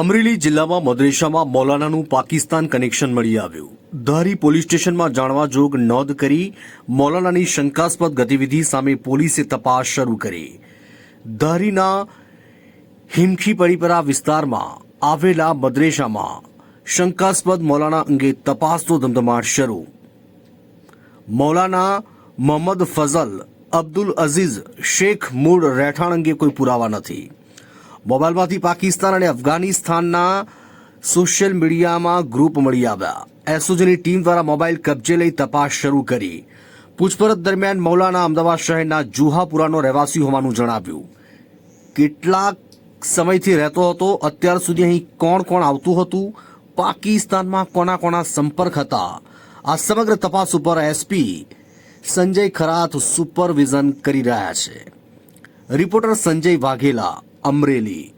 અમરેલી જિલ્લામાં મદ્રેસામાં મૌલાનાનું પાકિસ્તાન કનેક્શન મળી આવ્યું. ધારી પોલીસ સ્ટેશનમાં જાણવા જોગ નોંધ કરી મૌલાનાની શંકાસ્પદ ગતિવિધિ સામે પોલીસે તપાસ શરૂ કરી. ધારીના હિમખી પરિપરા વિસ્તારમાં આવેલા મદ્રેસામાં શંકાસ્પદ મૌલાના અંગે તપાસનો ધમધમાટ શરૂ. મૌલાના મોહમ્મદ ફઝલ અબ્દુલ અઝીઝ શેખ મૂળ રહેઠાણ અંગે કોઈ પુરાવા નથી. મોબાઈલમાંથી પાકિસ્તાન અને અફઘાનિસ્તાનના સોશિયલ મીડિયામાં ગ્રુપ મળી આવ્યા. એસઓજીની ટીમ દ્વારા મોબાઈલ કબજે લઈ તપાસ શરૂ કરી. પૂછપરછ દરમિયાન મૌલાના અમદાવાદ શહેરના જુહાપુરાનો રહેવાસી હોવાનું જણાવ્યું. કેટલાક સમયથી રહેતો હતો, અત્યાર સુધી અહીં કોણ કોણ આવતું હતું, પાકિસ્તાનમાં કોના કોના સંપર્ક હતા? આ સમગ્ર તપાસ ઉપર એસપી સંજય ખરાત સુપરવિઝન કરી રહ્યા છે. રિપોર્ટર સંજય વાઘેલા. અમરેલી